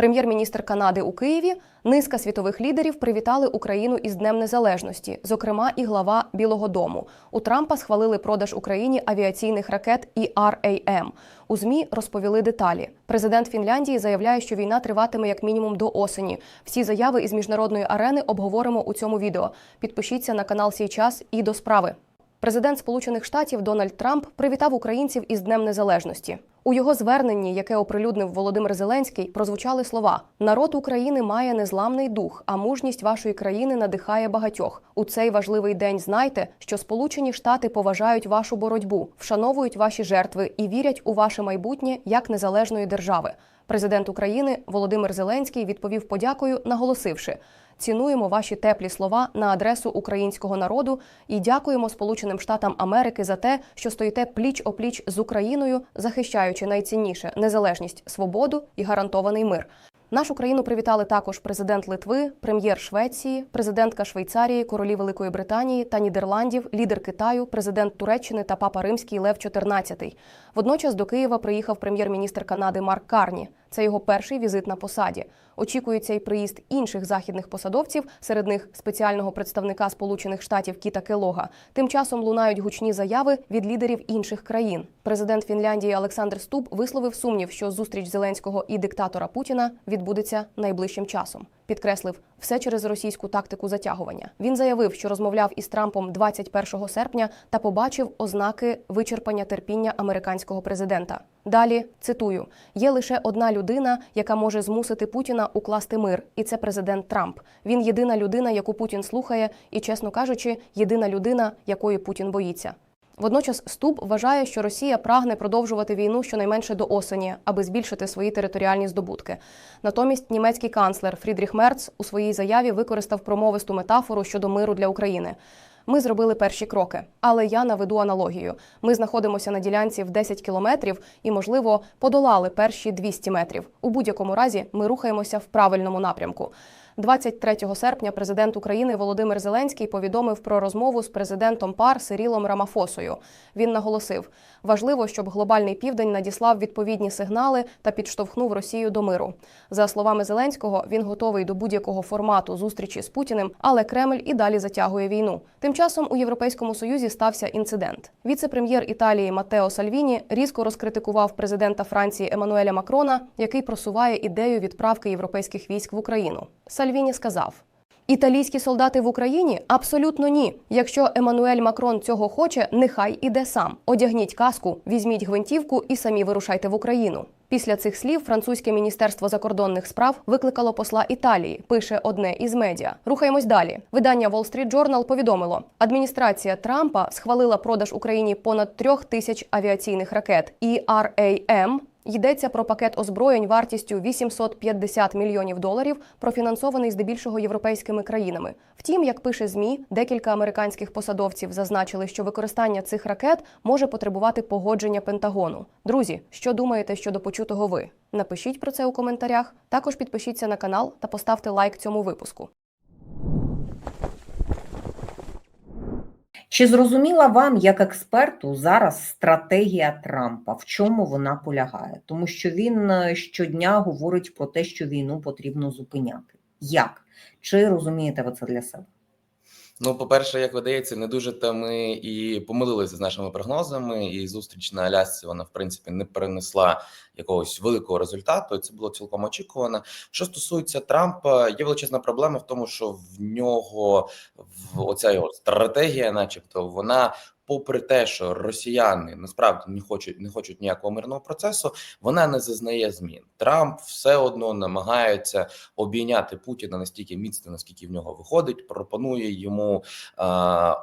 Прем'єр-міністр Канади у Києві, низка світових лідерів привітали Україну із Днем Незалежності, зокрема і глава Білого Дому. У Трампа схвалили продаж Україні авіаційних ракет ERAM. У змі розповіли деталі. Президент Фінляндії заявляє, що війна триватиме як мінімум до осені. Всі заяви із міжнародної арени обговоримо у цьому відео. Підпишіться на канал «Сій час» і до справи. Президент Сполучених Штатів Дональд Трамп привітав українців із Днем Незалежності. У його зверненні, яке оприлюднив Володимир Зеленський, прозвучали слова: Народ України має незламний дух, а мужність вашої країни надихає багатьох. У цей важливий день знайте, що Сполучені Штати поважають вашу боротьбу, вшановують ваші жертви і вірять у ваше майбутнє як незалежної держави. Президент України Володимир Зеленський відповів подякою, наголосивши. Цінуємо ваші теплі слова на адресу українського народу і дякуємо Сполученим Штатам Америки за те, що стоїте пліч опліч з Україною, захищаючи найцінніше незалежність, свободу і гарантований мир. Нашу країну привітали також президент Литви, прем'єр Швеції, президентка Швейцарії, королі Великої Британії та Нідерландів, лідер Китаю, президент Туреччини та папа Римський Лев XIV. Водночас до Києва приїхав прем'єр-міністр Канади Марк Карні. Це його перший візит на посаді. Очікується й приїзд інших західних посадовців, серед них спеціального представника Сполучених Штатів Кіта Келога. Тим часом лунають гучні заяви від лідерів інших країн. Президент Фінляндії Олександр Стуб висловив сумнів, що зустріч Зеленського і диктатора Путіна відбудеться найближчим часом. Підкреслив все через російську тактику затягування. Він заявив, що розмовляв із Трампом 21 серпня та побачив ознаки вичерпання терпіння американського президента. Далі цитую: є лише одна людина, яка може змусити Путіна укласти мир, і це президент Трамп. Він єдина людина, яку Путін слухає, і, чесно кажучи, єдина людина, якої Путін боїться. Водночас Стуб вважає, що Росія прагне продовжувати війну щонайменше до осені, аби збільшити свої територіальні здобутки. Натомість німецький канцлер Фрідріх Мерц у своїй заяві використав промовисту метафору щодо миру для України. Ми зробили перші кроки, але я наведу аналогію. Ми знаходимося на ділянці в 10 кілометрів і, можливо, подолали перші 200 метрів. У будь-якому разі ми рухаємося в правильному напрямку. 23 серпня президент України Володимир Зеленський повідомив про розмову з президентом ПАР Сирілом Рамафосою. Він наголосив, важливо, щоб глобальний південь надіслав відповідні сигнали та підштовхнув Росію до миру. За словами Зеленського, він готовий до будь-якого формату зустрічі з Путіним, але Кремль і далі затягує війну. Тим часом у Європейському Союзі стався інцидент. Віце-прем'єр Італії Матео Сальвіні різко розкритикував президента Франції Еммануеля Макрона, який просуває ідею відправки європейських військ в Україну. Сальвіні сказав. Італійські солдати в Україні абсолютно ні. Якщо Еммануель Макрон цього хоче, нехай іде сам. Одягніть каску, візьміть гвинтівку і самі вирушайте в Україну. Після цих слів французьке міністерство закордонних справ викликало посла Італії. Пише одне із медіа. Рухаємось далі. Видання Wall Street Journal повідомило: адміністрація Трампа схвалила продаж Україні понад трьох тисяч авіаційних ракет ERAM Йдеться про пакет озброєнь вартістю 850 мільйонів доларів, профінансований здебільшого європейськими країнами. Втім, як пише змі, декілька американських посадовців зазначили, що використання цих ракет може потребувати погодження Пентагону. Друзі, що думаєте щодо почутого ви? Напишіть про це у коментарях. Також підпишіться на канал та поставте лайк цьому випуску. Чи зрозуміла вам, як експерту, зараз стратегія Трампа? В чому вона полягає? Тому що він е, щодня говорить про те, що війну потрібно зупиняти. Як? Чи розумієте ви це для себе? Ну, по-перше, як видається, не дуже та ми і помилилися з нашими прогнозами, і зустріч на Алясці вона в принципі не принесла якогось великого результату. Це було цілком очікувано. Що стосується Трампа, є величезна проблема в тому, що в нього в оця його стратегія, начебто, вона. Попри те, що росіяни насправді не хочуть не хочуть ніякого мирного процесу, вона не зазнає змін. Трамп все одно намагається обійняти Путіна настільки міцно, наскільки в нього виходить. Пропонує йому е,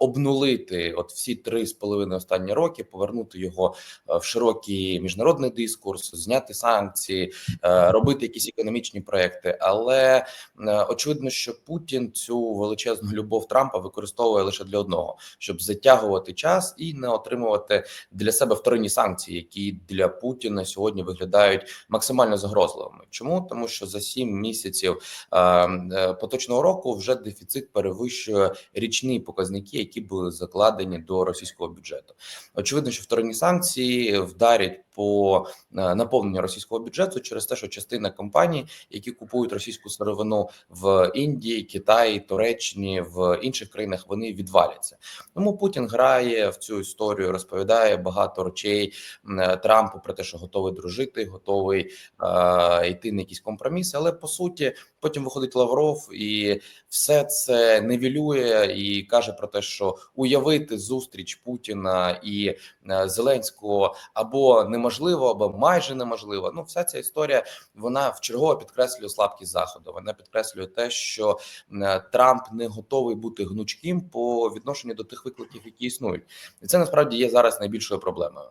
обнулити от всі три з половиною останні роки, повернути його в широкий міжнародний дискурс, зняти санкції, е, робити якісь економічні проекти. Але е, очевидно, що Путін цю величезну любов Трампа використовує лише для одного, щоб затягувати час час і не отримувати для себе вторинні санкції, які для Путіна сьогодні виглядають максимально загрозливими. Чому тому, що за сім місяців е, поточного року вже дефіцит перевищує річні показники, які були закладені до російського бюджету. Очевидно, що вторинні санкції вдарять по е, наповненню російського бюджету через те, що частина компаній, які купують російську сировину в Індії, Китаї, Туреччині, в інших країнах, вони відваляться. Тому Путін грає в цю історію, розповідає багато речей е, Трампу про те, що готовий дружити, готовий е, йти на якісь компроміси. Але по суті, потім виходить Лавров і все це невілює і каже про те, що уявити зустріч Путіна і е, Зеленського або неможливо, або майже неможливо. Ну, вся ця історія вона вчергово підкреслює слабкість заходу. Вона підкреслює те, що е, Трамп не готовий бути гнучким по відношенню до тих викликів, які існують, і це насправді є зараз найбільшою проблемою.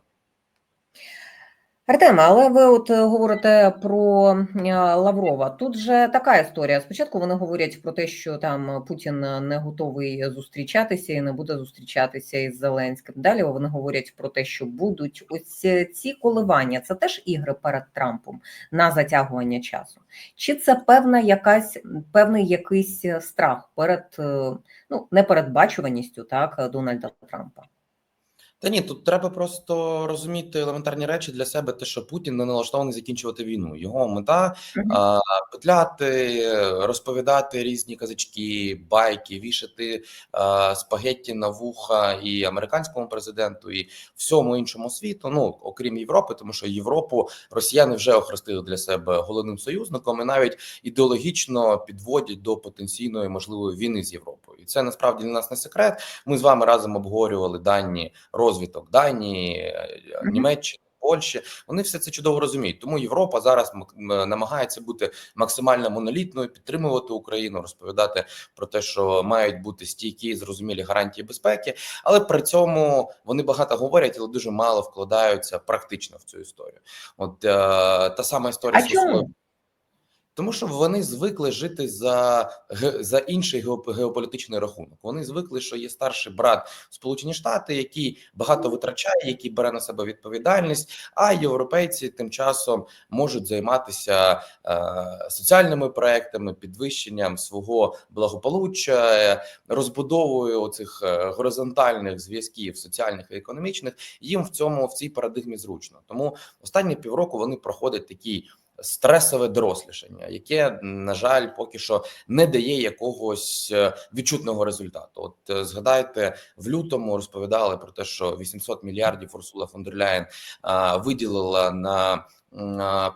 Артема, але ви от е, говорите про е, Лаврова. Тут же така історія. Спочатку вони говорять про те, що там Путін не готовий зустрічатися і не буде зустрічатися із Зеленським. Далі вони говорять про те, що будуть ось е, ці коливання. Це теж ігри перед Трампом на затягування часу. Чи це певна якась певний якийсь страх перед ну непередбачуваністю так Дональда Трампа? Та ні, тут треба просто розуміти елементарні речі для себе, те, що Путін не налаштований закінчувати війну. Його мета а, петляти, розповідати різні казачки, байки, вішати а, спагетті на вуха і американському президенту, і всьому іншому світу. Ну окрім Європи, тому що Європу росіяни вже охрестили для себе головним союзником, і навіть ідеологічно підводять до потенційної можливої війни з Європою. І це насправді для нас не секрет. Ми з вами разом обговорювали дані розвиток Данії, Мгм. Німеччини. Польщі вони все це чудово розуміють. Тому Європа зараз намагається бути максимально монолітною, підтримувати Україну, розповідати про те, що мають бути стійкі і зрозумілі гарантії безпеки. Але при цьому вони багато говорять, але дуже мало вкладаються практично в цю історію. От е, та сама історія А чому? Тому що вони звикли жити за за інший геоп- геополітичний рахунок. Вони звикли, що є старший брат Сполучені Штати, який багато витрачає, який бере на себе відповідальність. А європейці тим часом можуть займатися е, соціальними проектами, підвищенням свого благополуччя, е, розбудовою цих горизонтальних зв'язків соціальних і економічних. Їм в цьому в цій парадигмі зручно. Тому останні півроку вони проходять такий стресове дорослішання, яке на жаль поки що не дає якогось е, відчутного результату. От е, згадайте в лютому розповідали про те, що 800 мільярдів Урсула фон виділила на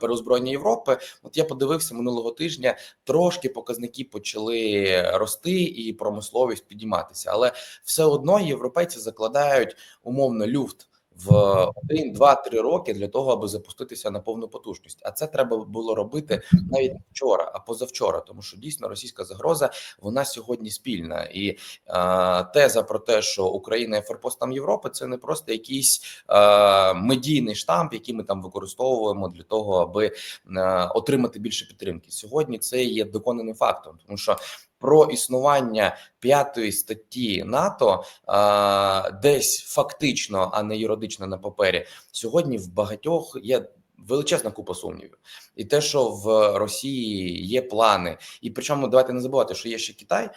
переозброєння Європи. От я подивився минулого тижня. Трошки показники почали рости і промисловість підійматися, але все одно європейці закладають умовно люфт в один, два, три роки для того, аби запуститися на повну потужність. А це треба було робити навіть вчора, а позавчора, тому що дійсно російська загроза вона сьогодні спільна. І е, теза про те, що Україна є форпостом Європи, це не просто якийсь е, медійний штамп, який ми там використовуємо для того, аби е, отримати більше підтримки. Сьогодні це є доконаним фактом, тому що. Про існування п'ятої статті НАТО а, десь фактично, а не юридично на папері, сьогодні в багатьох є величезна купа сумнівів, і те, що в Росії є плани, і причому давайте не забувати, що є ще Китай,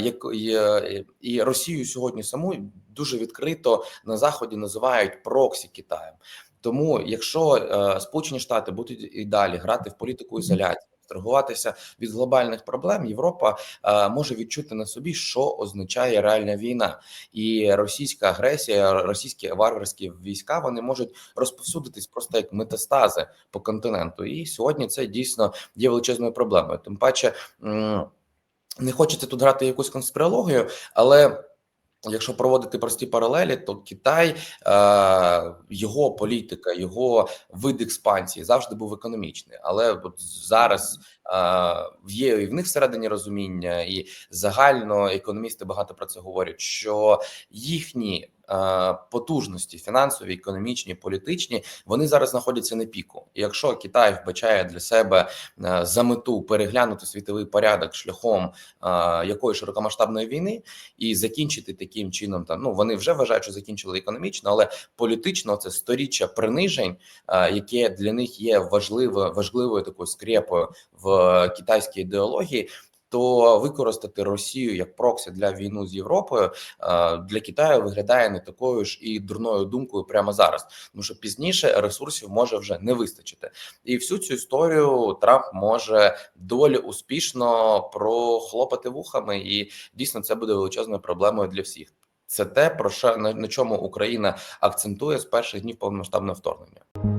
як і, Росію сьогодні саму дуже відкрито на заході називають проксі Китаєм. Тому, якщо е, Сполучені Штати будуть і далі грати в політику ізоляції, абстрагуватися від глобальних проблем, Європа е, може відчути на собі, що означає реальна війна, і російська агресія, російські варварські війська вони можуть розповсюдитись просто як метастази по континенту. І сьогодні це дійсно є величезною проблемою. Тим паче не хочеться тут грати якусь конспірологію, але. Якщо проводити прості паралелі, то Китай, е, його політика, його вид експансії завжди був економічний. Але от зараз е, є і в них всередині розуміння, і загально економісти багато про це говорять, що їхні потужності фінансові, економічні, політичні, вони зараз знаходяться на піку. І якщо Китай вбачає для себе е, за мету переглянути світовий порядок шляхом е, якої широкомасштабної війни і закінчити таким чином, там ну вони вже вважають, що закінчили економічно, але політично це сторіччя принижень, е, яке для них є важливо важливою такою скрепою в китайській ідеології. То використати Росію як проксі для війни з Європою е, для Китаю виглядає не такою ж і дурною думкою прямо зараз, тому що пізніше ресурсів може вже не вистачити, і всю цю історію Трамп може доволі успішно прохлопати вухами, і дійсно це буде величезною проблемою для всіх. Це те, про що на, на чому Україна акцентує з перших днів повномасштабного вторгнення.